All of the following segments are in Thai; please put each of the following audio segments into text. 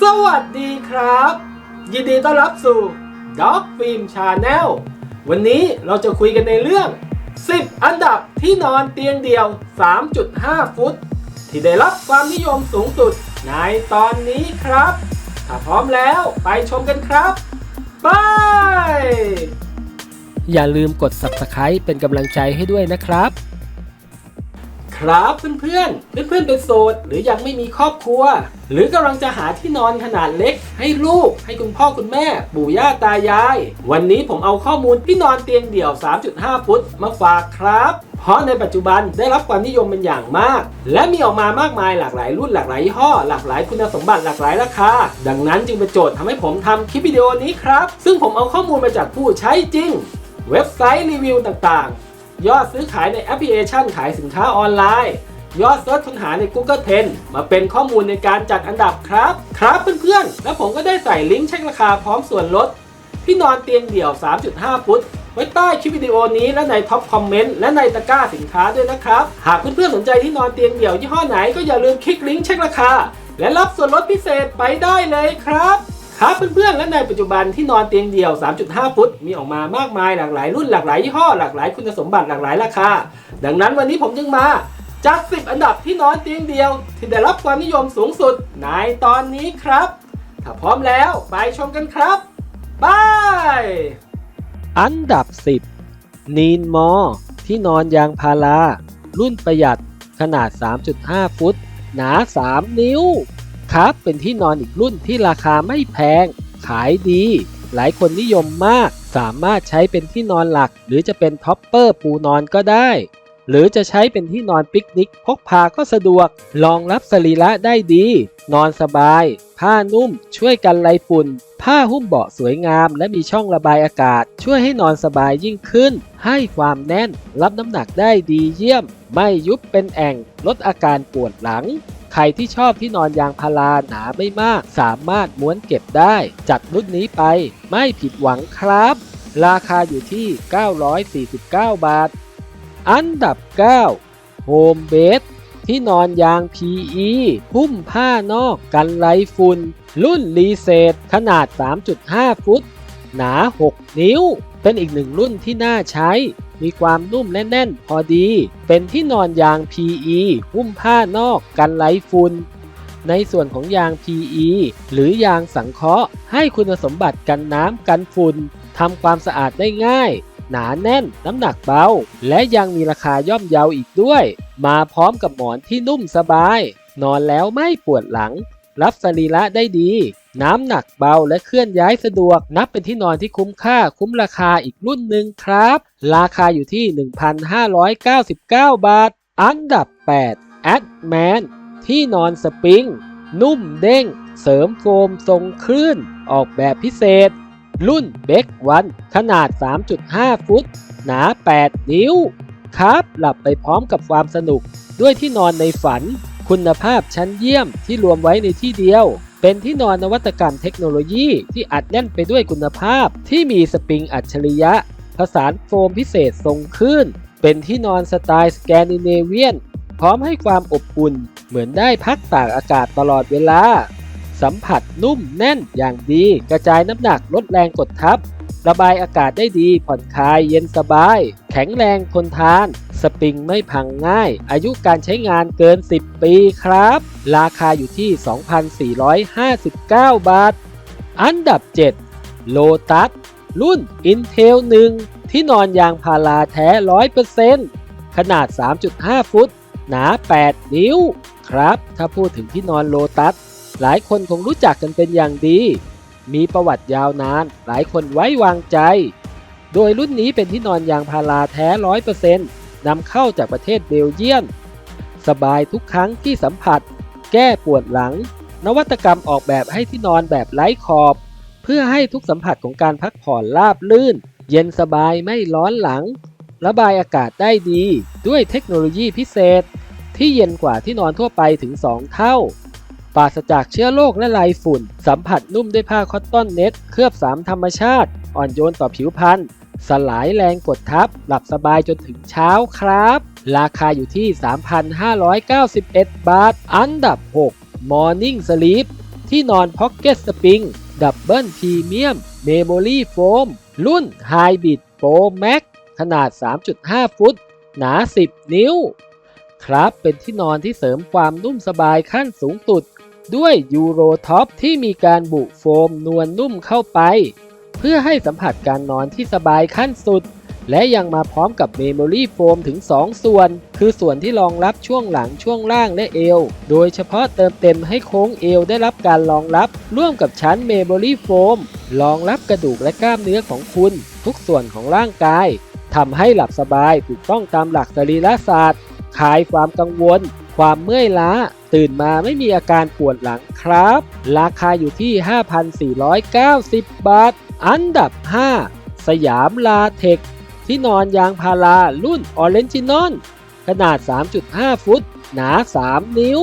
สวัสดีครับ ยินดีต้อนรับสู่ Dog Film Channel วันนี้เราจะคุยกันในเรื่อง 10 อันดับที่นอนเตียงเดียว 3.5 ฟุต ที่ได้รับความนิยมสูงสุดในตอนนี้ครับ ถ้าพร้อมแล้วไปชมกันครับไปอย่าลืมกด subscribe เป็นกำลังใจให้ด้วยนะครับ ครับเพื่อนๆเพื่อนๆเป็นโสดหรือยังไม่มีครอบครัว หรือกำลังจะหาที่นอนขนาดเล็ก ให้ลูก ให้คุณพ่อคุณแม่ ปู่ย่าตายาย วันนี้ผมเอาข้อมูลที่นอนเตียงเดี่ยว 3.5 ฟุตมาฝากครับ เพราะในปัจจุบันได้รับความนิยมเป็นอย่างมาก และมีออกมามากมายหลากหลายรุ่นหลากหลายยี่ห้อหลากหลายคุณสมบัติหลากหลายราคา ดังนั้นจึงเป็นโจทย์ทำให้ผมทำคลิปวิดีโอนี้ครับ ซึ่งผมเอาข้อมูลมาจากผู้ใช้จริง เว็บไซต์รีวิวต่างๆ ยอดซื้อขายในแอปพลิเคชันขายสินค้าออนไลน์ ยอดเซิร์ชค้นหาใน Google Trend มาเป็นข้อมูลในการจัดอันดับครับ ครับเพื่อนๆ แล้วผมก็ได้ใส่ลิงก์เช็คราคาพร้อมส่วนลด ที่นอนเตียงเดี่ยว 3.5 ฟุต ไว้ใต้คลิปวิดีโอนี้และในท็อปคอมเมนต์และในตะกร้าสินค้าด้วยนะครับ หากเพื่อนๆสนใจที่นอนเตียงเดี่ยวยี่ห้อไหนก็อย่าลืมคลิกลิงก์เช็คราคา และรับส่วนลดพิเศษไปได้เลยครับ ครับเพื่อนๆ และในปัจจุบันที่นอนเตียงเดี่ยว 3.5 ฟุต มีออกมามากมายหลากหลายรุ่นหลากหลายยี่ห้อหลากหลายคุณสมบัติหลากหลายราคา ดังนั้นวันนี้ผมจึงมาจัด 10 อันดับที่นอนเตียงเดียว ที่ได้รับความนิยมสูงสุดในตอนนี้ครับ ถ้าพร้อมแล้วไปชมกันครับบายอันดับ 10 นีนมอ ที่นอนยางพารารุ่นประหยัดขนาด 3.5 ฟุต หนา 3 นิ้ว ครับ เป็นที่นอนอีกรุ่นที่ราคาไม่แพง ขายดี หลายคนนิยมมาก สามารถใช้เป็นที่นอนหลัก หรือจะเป็นท็อปเปอร์ปูนอนก็ได้ หรือจะใช้เป็นที่นอนปิกนิก พกพาก็สะดวก รองรับสรีระได้ดี นอนสบาย ผ้านุ่ม ช่วยกันไรฝุ่น ผ้าหุ้มเบาะสวยงาม และมีช่องระบายอากาศ ช่วยให้นอนสบายยิ่งขึ้น ให้ความแน่น รับน้ำหนักได้ดีเยี่ยม ไม่ยุบเป็นแอ่ง ลดอาการปวดหลัง ใครที่ชอบที่นอนยางพาราหนาไม่มาก สามารถม้วนเก็บได้ จัดรุ่นนี้ไปไม่ผิดหวังครับ ราคาอยู่ที่ 949 บาท อันดับ9 Home Base ที่นอนยาง PE หุ้มผ้านอกกันไรฝุ่นรุ่นรีเซตขนาด 3.5 ฟุต หนา 6 นิ้ว เป็นอีกหนึ่งรุ่นที่น่าใช้ มีความนุ่มและแน่นพอดี เป็นที่นอนยาง PE หุ้มผ้านอกกันไรฝุ่น ในส่วนของยาง PE หรือยางสังเคราะห์ ให้คุณสมบัติกันน้ำกันฝุ่นทำความสะอาดได้ง่าย หนาแน่นน้ำหนักเบา และยังมีราคาย่อมเยาอีกด้วย มาพร้อมกับหมอนที่นุ่มสบาย นอนแล้วไม่ปวดหลัง รับสรีระได้ดี น้ำหนักเบาและเคลื่อนย้ายสะดวก นับเป็นที่นอนที่คุ้มค่าคุ้มราคาอีกรุ่นหนึ่งครับ ราคาอยู่ที่ 1,599 บาท อันดับ 8 a d m a n ที่นอนสปริง นุ่มเด้ง เสริมโฟมทรงคลื่น ออกแบบพิเศษ รุ่นเบกวันขนาด 3.5 ฟุต หนา 8 นิ้ว ครับ หลับไปพร้อมกับความสนุกด้วยที่นอนในฝัน คุณภาพชั้นเยี่ยมที่รวมไว้ในที่เดียว เป็นที่นอนนวัตกรรมเทคโนโลยีที่อัดแน่นไปด้วยคุณภาพ ที่มีสปริงอัจฉริยะ ผสานโฟมพิเศษทรงคลื่น เป็นที่นอนสไตล์สแกนดิเนเวียน พร้อมให้ความอบอุ่นเหมือนได้พักตากอากาศตลอดเวลา สัมผัสนุ่มแน่นอย่างดี กระจายน้ำหนักลดแรงกดทับ ระบายอากาศได้ดี ผ่อนคลายเย็นสบาย แข็งแรงทนทาน สปริงไม่พังง่าย อายุการใช้งานเกิน 10 ปีครับ ราคาอยู่ที่ 2,459 บาท อันดับ 7 โลตัสรุ่น Intel 1 ที่นอนยางพาราแท้ 100%ขนาด 3.5 ฟุต หนา 8 นิ้ว ครับ ถ้าพูดถึงที่นอนโลตัส หลายคนคงรู้จักกันเป็นอย่างดี มีประวัติยาวนาน หลายคนไว้วางใจ โดยรุ่นนี้เป็นที่นอนยางพาราแท้100%นำเข้าจากประเทศเบลเยียม สบายทุกครั้งที่สัมผัส แก้ปวดหลัง นวัตกรรมออกแบบให้ที่นอนแบบไร้ขอบ เพื่อให้ทุกสัมผัสของการพักผ่อนราบลื่น เย็นสบายไม่ร้อนหลัง ระบายอากาศได้ดี ด้วยเทคโนโลยีพิเศษ ที่เย็นกว่าที่นอนทั่วไปถึง 2 เท่า ปราศจากเชื้อโรคและลายฝุ่น สัมผัสนุ่มด้วยผ้าคอตตอนเน็ต เคลือบสามธรรมชาติ อ่อนโยนต่อผิวพรรณสลายแรงกดทับ หลับสบายจนถึงเช้าครับ ราคาอยู่ที่ 3,591 บาท อันดับ 6 Morning Sleep ที่นอน Pocket Spring Double Premium Memory Foam รุ่น Hybrid Pro Max ขนาด 3.5 ฟุต หนา 10 นิ้ว ครับเป็นที่นอนที่เสริมความนุ่มสบายขั้นสูงสุด ด้วยยูโรท็อปที่มีการบุโฟมนวลนุ่มเข้าไป เพื่อให้สัมผัสการนอนที่สบายขั้นสุด และยังมาพร้อมกับเมมโมรี่โฟมถึง 2 ส่วน คือส่วนที่รองรับช่วงหลังช่วงล่างและเอว โดยเฉพาะเติมเต็มให้โค้งเอวได้รับการรองรับ ร่วมกับชั้นเมมโมรี่โฟมรองรับกระดูกและกล้ามเนื้อของคุณ ทุกส่วนของร่างกายทำให้หลับสบายถูกต้องตามหลักสรีรศาสตร์คลายความกังวล ความเมื่อยล้า ตื่นมาไม่มีอาการปวดหลังครับ ราคาอยู่ที่ 5,490 บาท อันดับ 5 สยามลาเทค ที่นอนยางพารารุ่นออเรนจินอลขนาด 3.5 ฟุต หนา 3 นิ้ว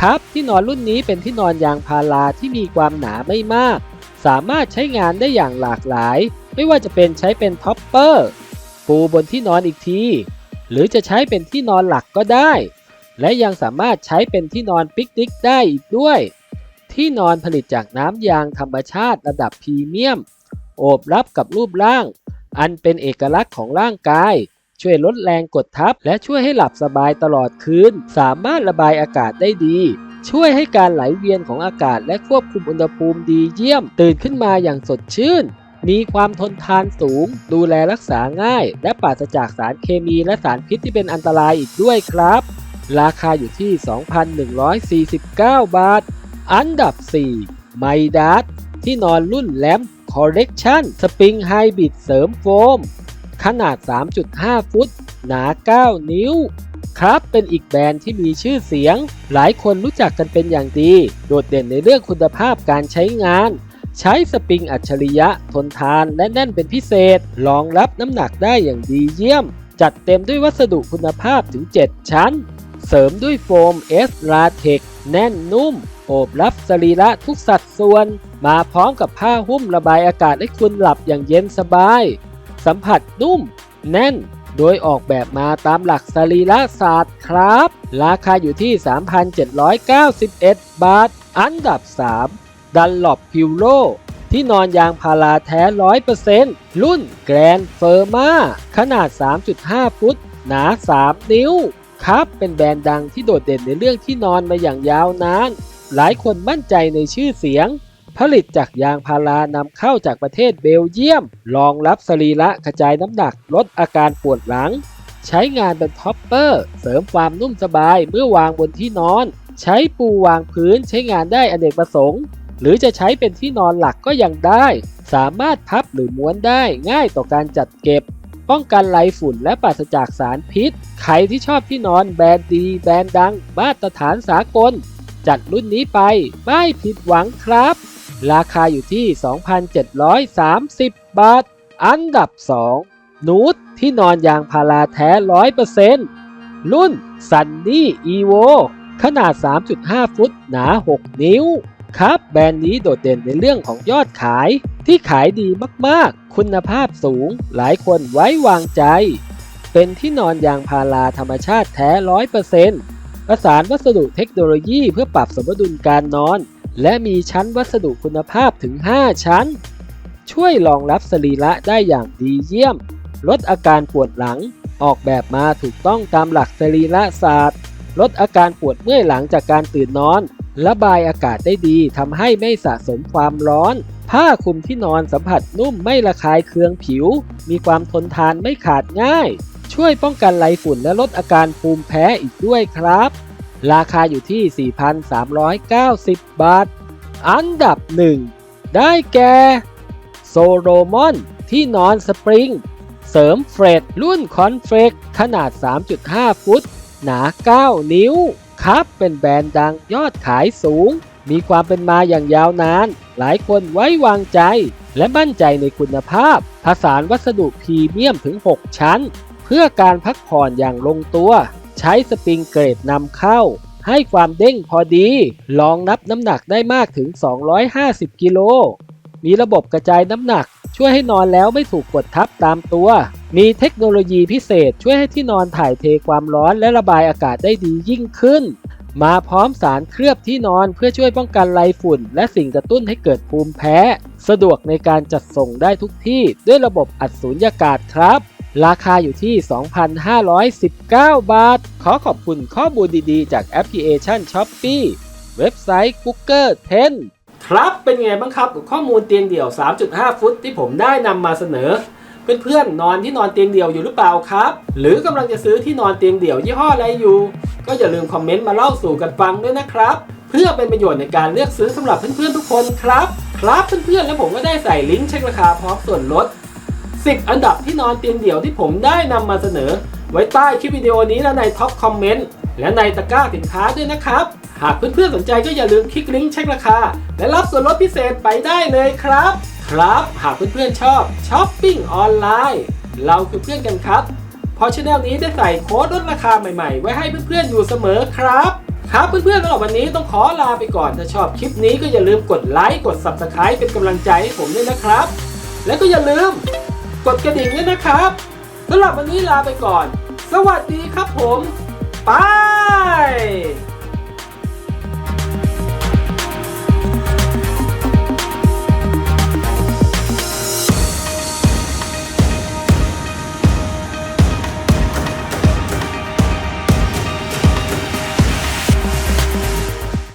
ครับที่นอนรุ่นนี้เป็นที่นอนยางพาราที่มีความหนาไม่มาก สามารถใช้งานได้อย่างหลากหลาย ไม่ว่าจะเป็นใช้เป็นท็อปเปอร์ ปูบนที่นอนอีกที หรือจะใช้เป็นที่นอนหลักก็ได้ และยังสามารถใช้เป็นที่นอนปิกนิกได้อีกด้วย ที่นอนผลิตจากน้ำยางธรรมชาติระดับพรีเมียม โอบรับกับรูปร่าง อันเป็นเอกลักษณ์ของร่างกาย ช่วยลดแรงกดทับ และช่วยให้หลับสบายตลอดคืน สามารถระบายอากาศได้ดี ช่วยให้การไหลเวียนของอากาศและควบคุมอุณหภูมิดีเยี่ยม ตื่นขึ้นมาอย่างสดชื่นมีความทนทานสูง ดูแลรักษาง่าย และปราศจากสารเคมีและสารพิษที่เป็นอันตรายอีกด้วยครับ ราคาอยู่ที่ 2,149 บาท อันดับ 4 ไมดัสที่นอนรุ่นแลมคอ r เร t ชันสปริงไฮบริดเสริมโฟม ขนาด 3.5 ฟุต หนา 9 นิ้ว ครับเป็นอีกแบรนด์ที่มีชื่อเสียง หลายคนรู้จักกันเป็นอย่างดี โดดเด่นในเรื่องคุณภาพการใช้งาน ใช้สปริงอัจฉริยะ ทนทานและแน่นเป็นพิเศษ รองรับน้ำหนักได้อย่างดีเยี่ยม จัดเต็มด้วยวัสดุคุณภาพถึง 7 ชั้น เสริมด้วยโฟมเอสลาเทกแน่นนุ่ม โอบรับสรีระทุกสัดส่วน มาพร้อมกับผ้าหุ้มระบายอากาศให้คุณหลับอย่างเย็นสบาย สัมผัสนุ่ม แน่น โดยออกแบบมาตามหลักสรีระศาสตร์ครับ ราคาอยู่ที่ 3,791 บาท อันดับ 3 ดันหลบพิวโลที่นอนยางพาราแท้ 100%รุ่นแกรนเฟอร์มาขนาด 3.5 ฟุต หนา 3 นิ้ว ครับเป็นแบรนด์ดังที่โดดเด่นในเรื่องที่นอนมาอย่างยาวนาน หลายคนมั่นใจในชื่อเสียง ผลิตจากยางพารานำเข้าจากประเทศเบลเยียม รองรับสรีระกระจายน้ำหนักลดอาการปวดหลัง ใช้งานเป็นท็อปเปอร์ เสริมความนุ่มสบายเมื่อวางบนที่นอน ใช้ปูวางพื้นใช้งานได้อเนกประสงค์หรือจะใช้เป็นที่นอนหลักก็ยังได้ สามารถพับหรือม้วนได้ง่ายต่อการจัดเก็บ ป้องกันไรฝุ่นและปราศจากสารพิษ ใครที่ชอบที่นอนแบรนด์ดี แบรนด์ดัง มาตรฐานสากล จัดรุ่นนี้ไปไม่ผิดหวังครับ ราคาอยู่ที่ 2,730 บาท อันดับ 2 นูตที่นอนยางพาราแท้ 100%รุ่น Sunny Evo ขนาด 3.5 ฟุต หนา 6 นิ้ว ครับ แบรนด์นี้โดดเด่นในเรื่องของยอดขาย ที่ขายดีมากๆ คุณภาพสูง หลายคนไว้วางใจ เป็นที่นอนยางพาราธรรมชาติแท้100%ประสานวัสดุเทคโนโลยีเพื่อปรับสมดุลการนอน และมีชั้นวัสดุคุณภาพถึง 5 ชั้น ช่วยรองรับสรีระได้อย่างดีเยี่ยม ลดอาการปวดหลัง ออกแบบมาถูกต้องตามหลักสรีระศาสตร์ ลดอาการปวดเมื่อยหลังจากการตื่นนอน ระบายอากาศได้ดีทำให้ไม่สะสมความร้อน ผ้าคลุมที่นอนสัมผัสนุ่มไม่ระคายเคืองผิว มีความทนทานไม่ขาดง่าย ช่วยป้องกันไรฝุ่นและลดอาการภูมิแพ้อีกด้วยครับ ราคาอยู่ที่ 4,390 บาท อันดับ 1 ได้แก่โซโลมอนที่นอนสปริง เสริมเฟรดรุ่นคอนเฟกขนาด 3.5 ฟุต หนา 9 นิ้ว ครับเป็นแบรนด์ดังยอดขายสูง มีความเป็นมาอย่างยาวนาน หลายคนไว้วางใจ และมั่นใจในคุณภาพผสานวัสดุพรีเมียมถึง 6 ชั้น เพื่อการพักผ่อนอย่างลงตัว ใช้สปริงเกรดนำเข้า ให้ความเด้งพอดีรองรับน้ำหนักได้มากถึง 250 กิโล มีระบบกระจายน้ำหนัก ช่วยให้นอนแล้วไม่ถูกกดทับตามตัว มีเทคโนโลยีพิเศษช่วยให้ที่นอนถ่ายเทความร้อนและระบายอากาศได้ดียิ่งขึ้น มาพร้อมสารเคลือบที่นอนเพื่อช่วยป้องกันไรฝุ่น และสิ่งกระตุ้นให้เกิดภูมิแพ้ สะดวกในการจัดส่งได้ทุกที่ ด้วยระบบอัดสูญญากาศครับ ราคาอยู่ที่ 2,519 บาท ขอขอบคุณข้อมูลดีๆ จากแอปพลิเคชัน s h o p e e เว็บไซต์ Google 10 ครับเป็นไงบ้างครับกับข้อมูลเตียงเดี่ยว 3.5 ฟุตที่ผมได้นำมาเสนอ เพื่อนๆนอนที่นอนเตียงเดี่ยวอยู่หรือเปล่าครับ หรือกำลังจะซื้อที่นอนเตียงเดี่ยวยี่ห้ออะไรอยู่ ก็อย่าลืมคอมเมนต์มาเล่าสู่กันฟังด้วยนะครับ เพื่อเป็นประโยชน์ในการเลือกซื้อสำหรับเพื่อนๆทุกคนครับ ครับเพื่อนๆแล้วผมก็ได้ใส่ลิงก์เช็คราคาพร้อมส่วนลด 10 อันดับที่นอนเตียงเดี่ยวที่ผมได้นำมาเสนอ ไว้ใต้คลิปวิดีโอนี้และในท็อปคอมเมนต์และในตะกร้าสินค้าด้วยนะครับ หากเพื่อนๆสนใจก็อย่าลืมคลิกลิงก์เช็คราคา และรับส่วนลดพิเศษไปได้เลยครับ ครับหากเพื่อนๆชอบช้อปปิ้งออนไลน์เราคือเพื่อนกันครับพราะช anel นี้ได้ใส่โค้ดลดราคาใหม่ๆ ไว้ให้เพื่อนๆอยู่เสมอครับ ครับเพื่อนๆสำหรับวันนี้ต้องขอลาไปก่อนถ้าชอบคลิปนี้ก็อย่าลืมกดไลค์กด Subscribe เป็นกำลังใจให้ผมด้วยนะครับ และก็อย่าลืมกดกระดิ่งด้วยนะครับสำหรับวันนี้ลาไปก่อน สวัสดีครับผม ไป